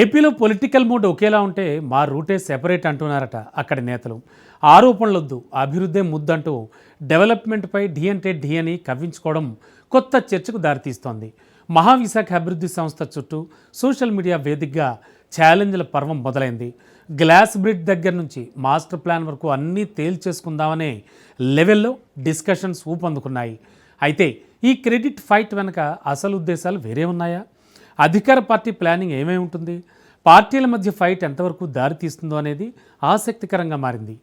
ఏపీలో political mood ఒకేలా ఉంటే మా రూటే సెపరేట్ అంటున్నారట అక్కడి నేతలు. ఆరోపణలొద్దు అభివృద్ధే ముద్దంటూ డెవలప్మెంట్పై ఢీ అంటే ఢీ అని కవ్వించుకోవడం కొత్త చర్చకు దారితీస్తోంది. మహావిశాఖ అభివృద్ధి సంస్థ చుట్టూ సోషల్ మీడియా వేదికగా ఛాలెంజ్ల పర్వం మొదలైంది. గ్లాస్ బ్రిడ్జ్ దగ్గర నుంచి మాస్టర్ ప్లాన్ వరకు అన్నీ తేల్చేసుకుందామనే లెవెల్లో డిస్కషన్స్ ఊపందుకున్నాయి. అయితే ఈ క్రెడిట్ ఫైట్ వెనుక అసలు ఉద్దేశాలు వేరే ఉన్నాయా? అధికార పార్టీ ప్లానింగ్ ఏమై ఉంటుంది? పార్టీల మధ్య ఫైట్ ఎంతవరకు దారితీస్తుందో అనేది ఆసక్తికరంగా మారింది.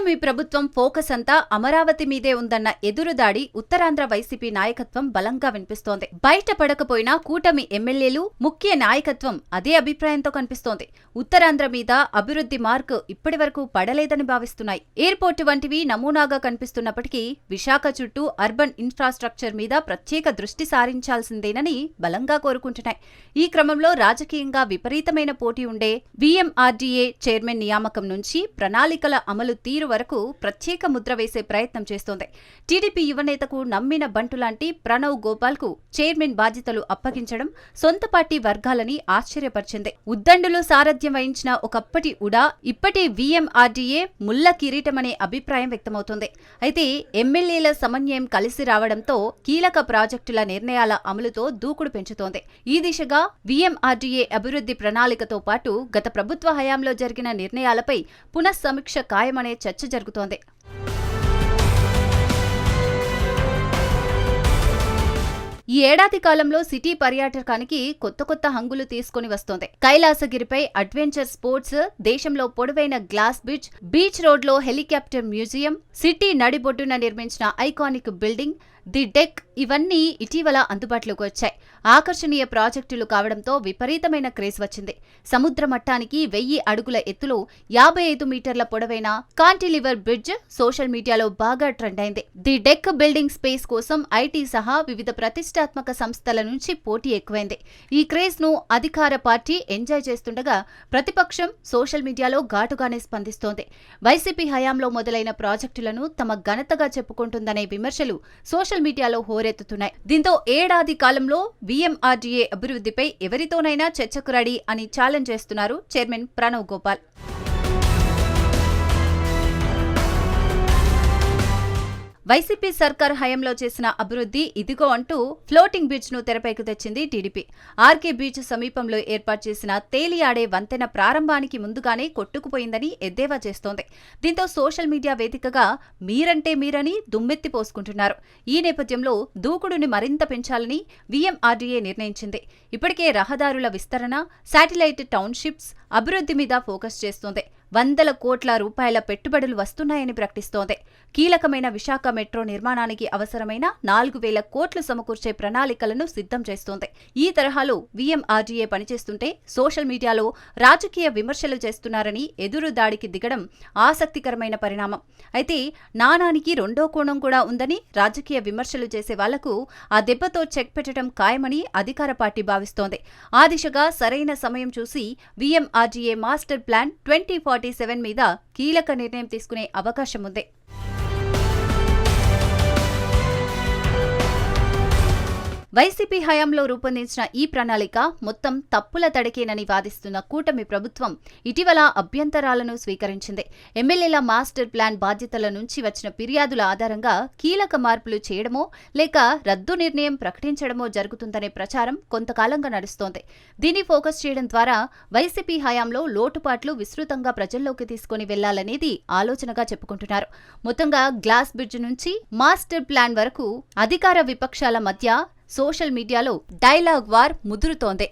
కూటమి ప్రభుత్వం ఫోకస్ అంతా అమరావతి మీదే ఉందన్న ఎదురుదాడి ఉత్తరాంధ్ర వైసీపీ నాయకత్వం బలంగా వినిపిస్తోంది. బయట పడకపోయినా కూటమి ఎమ్మెల్యేలు ముఖ్య నాయకత్వం అదే అభిప్రాయంతో కనిపిస్తోంది. ఉత్తరాంధ్ర మీద అభివృద్ధి మార్కు ఇప్పటి వరకు పడలేదని భావిస్తున్నాయి. ఎయిర్పోర్టు వంటివి నమూనాగా కనిపిస్తున్నప్పటికీ విశాఖ చుట్టూ అర్బన్ ఇన్ఫ్రాస్ట్రక్చర్ మీద ప్రత్యేక దృష్టి సారించాల్సిందేనని బలంగా కోరుకుంటున్నాయి. ఈ క్రమంలో రాజకీయంగా విపరీతమైన పోటీ ఉండే వీఎంఆర్డీఏ చైర్మన్ నియామకం నుంచి ప్రణాళికల అమలు తీరు వరకు ప్రత్యేక ముద్ర వేసే ప్రయత్నం చేస్తోంది. టీడీపీ యువనేతకు నమ్మిన బంటు లాంటి ప్రణవ్ గోపాల్కు చైర్మన్ బాధ్యతలు అప్పగించడం సొంత పార్టీ వర్గాలని ఆశ్చర్యపరిచింది. ఉద్దండులో సారథ్యం వహించిన ఒకప్పటి ఉడా ఇప్పటి వీఎంఆర్డీఏ ముల్ల కిరీటమనే అభిప్రాయం వ్యక్తమవుతోంది. అయితే ఎమ్మెల్యేల సమన్వయం కలిసి రావడంతో కీలక ప్రాజెక్టుల నిర్ణయాల అమలుతో దూకుడు పెంచుతోంది. ఈ దిశగా వీఎంఆర్డీఏ అభివృద్ధి ప్రణాళికతో పాటు గత ప్రభుత్వ హయాంలో జరిగిన నిర్ణయాలపై పునఃసమీక్ష ఖాయమనే చర్చ జరుగుతోంది. ఈ ఏడాది కాలంలో సిటీ పర్యాటకానికి కొత్త కొత్త హంగులు తీసుకొని వస్తోంది. కైలాసగిరిపై అడ్వెంచర్ స్పోర్ట్స్ దేశంలో పొడవైన గ్లాస్ బ్రిడ్జ్ బీచ్ రోడ్లో హెలికాప్టర్ మ్యూజియం సిటీ నడిబొడ్డున నిర్మించిన ఐకానిక్ బిల్డింగ్ ది డెక్ ఇవన్నీ ఇటీవల అందుబాటులోకి వచ్చాయి. ఆకర్షణీయ ప్రాజెక్టులు కావడంతో విపరీతమైన క్రేజ్ వచ్చింది. సముద్ర మట్టానికి వెయ్యి అడుగుల ఎత్తులో యాభై ఐదు మీటర్ల పొడవైన కాంటిలివర్ బ్రిడ్జ్ సోషల్ మీడియాలో బాగా ట్రెండ్ అయింది. ది డెక్ బిల్డింగ్ స్పేస్ కోసం ఐటీ సహా వివిధ ప్రతిష్టాత్మక సంస్థల నుంచి పోటీ ఎక్కువైంది. ఈ క్రేజ్ను అధికార పార్టీ ఎంజాయ్ చేస్తుండగా ప్రతిపక్షం సోషల్ మీడియాలో ఘాటుగానే స్పందిస్తోంది. వైసీపీ హయాంలో మొదలైన ప్రాజెక్టులను తమ ఘనతగా చెప్పుకుంటుందనే విమర్శలు సోషల్ మీడియాలో హోరెత్తుతున్నాయి దీంతో ఏడాది కాలంలో వీఎంఆర్డీఏ అభివృద్ధిపై ఎవరితోనైనా చర్చకు రెడీ అని ఛాలెంజ్ చేస్తున్నారు చైర్మన్ ప్రణవ్ గోపాల్. వైసీపీ సర్కార్ హయాంలో చేసిన అభివృద్ధి ఇదిగో అంటూ ఫ్లోటింగ్ బీచ్ను తెరపైకి తెచ్చింది టీడీపీ. ఆర్కే బీచ్ సమీపంలో ఏర్పాటు చేసిన తేలియాడే వంతెన ప్రారంభానికి ముందుగానే కొట్టుకుపోయిందని ఎద్దేవా చేస్తోంది. దీంతో సోషల్ మీడియా వేదికగా మీరంటే మీరని దుమ్మెత్తి పోసుకుంటున్నారు. ఈ నేపథ్యంలో దూకుడుని మరింత పెంచాలని వీఎంఆర్డీఏ నిర్ణయించింది. ఇప్పటికే రహదారుల విస్తరణ శాటిలైట్ టౌన్షిప్స్ అభివృద్ధి మీద ఫోకస్ చేస్తోంది. వందల కోట్ల రూపాయల పెట్టుబడులు వస్తున్నాయని ప్రకటిస్తోంది. కీలకమైన విశాఖ మెట్రో నిర్మాణానికి అవసరమైన నాలుగు వేల కోట్లు సమకూర్చే ప్రణాళికలను సిద్ధం చేస్తోంది. ఈ తరహాలో వీఎంఆర్డీఏ పనిచేస్తుంటే సోషల్ మీడియాలో రాజకీయ విమర్శలు చేస్తున్నారని ఎదురు దాడికి దిగడం ఆసక్తికరమైన పరిణామం. అయితే నాణానికి రెండో కోణం కూడా ఉందని రాజకీయ విమర్శలు చేసే వాళ్ళకు ఆ దెబ్బతో చెక్ పెట్టడం ఖాయమని అధికార పార్టీ భావిస్తోంది. ఆ దిశగా సరైన సమయం చూసి VMRDA master plan twenty forty seven మీద కీలక నిర్ణయం తీసుకునే అవకాశం ఉంది వైసీపీ హయాంలో రూపొందించిన ఈ ప్రణాళిక మొత్తం తప్పుల తడికేనని వాదిస్తున్న కూటమి ప్రభుత్వం ఇటీవల అభ్యంతరాలను స్వీకరించింది. ఎమ్మెల్యేల మాస్టర్ ప్లాన్ బాధ్యతల నుంచి వచ్చిన ఫిర్యాదుల ఆధారంగా కీలక మార్పులు చేయడమో లేక రద్దు నిర్ణయం ప్రకటించడమో జరుగుతుందనే ప్రచారం కొంతకాలంగా నడుస్తోంది. దీన్ని ఫోకస్ చేయడం ద్వారా వైసీపీ హయాంలో లోటుపాట్లు విస్తృతంగా ప్రజల్లోకి తీసుకుని వెళ్ళాలనేది ఆలోచనగా చెప్పుకుంటున్నారు. మొత్తంగా గ్లాస్ బ్రిడ్జ్ నుంచి మాస్టర్ ప్లాన్ వరకు అధికార విపక్షాల మధ్య సోషల్ మీడియాలో డైలాగ్ వార్ ముదురుతోంది.